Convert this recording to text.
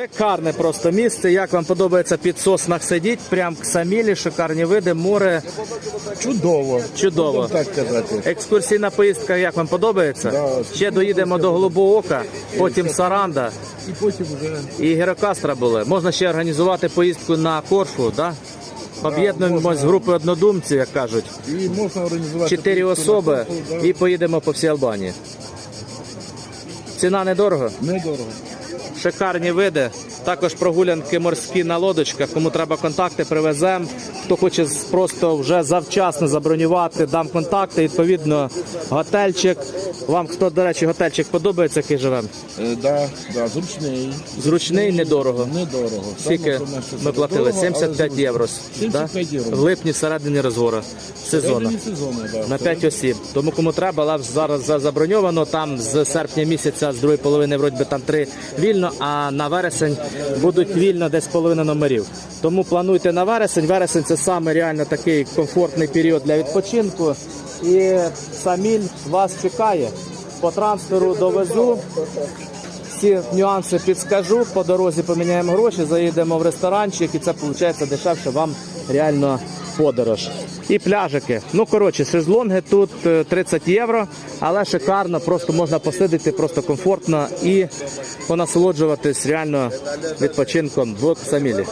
Шикарне просто місце. Як вам подобається під соснах сидіть? Прям к самілі, шикарні види, море. Чудово. Чудово. Так казати. Екскурсійна поїздка як вам подобається? Да. Ще доїдемо до Голубого Ока, потім Саранда І потім вже і Герокастра були. Можна ще організувати поїздку на Корфу, да? Об'єднуємось з групи однодумців, як кажуть. і можна організувати Чотири поїздку на особи Корфу, да. і поїдемо по всій Албанії. Ціна недорого. недорого. Шикарні види. Також прогулянки морські на лодочках. Кому треба контакти, привеземо. Хто хоче просто вже завчасно забронювати, дам контакти. Відповідно, готельчик. Вам хто, до речі, готельчик подобається, який живемо? Е, да, да, зручний. Зручний, недорого. Недорого. Скільки ми платили? дорого, але 75 зручно. євро. 75 євро. В липні, середині розгору сезону. Сезону, да. На 5 осіб. Тому кому треба, але зараз за- заброньовано. Там з серпня місяця, з другої половини, вроді би там три вільно, а на вересень будуть вільно десь половина номерів. Тому плануйте на вересень. Вересень це саме реально такий комфортний період для відпочинку. І Саміль вас чекає. По трансферу довезу. Всі нюанси підскажу. По дорозі поміняємо гроші, заїдемо в ресторанчик, і це виходить дешевше вам реально подорож. І пляжики. Ну коротше, шезлонги тут е, 30 євро, але шикарно, просто можна посидіти, просто комфортно і понасолоджуватись реально відпочинком в Самілі.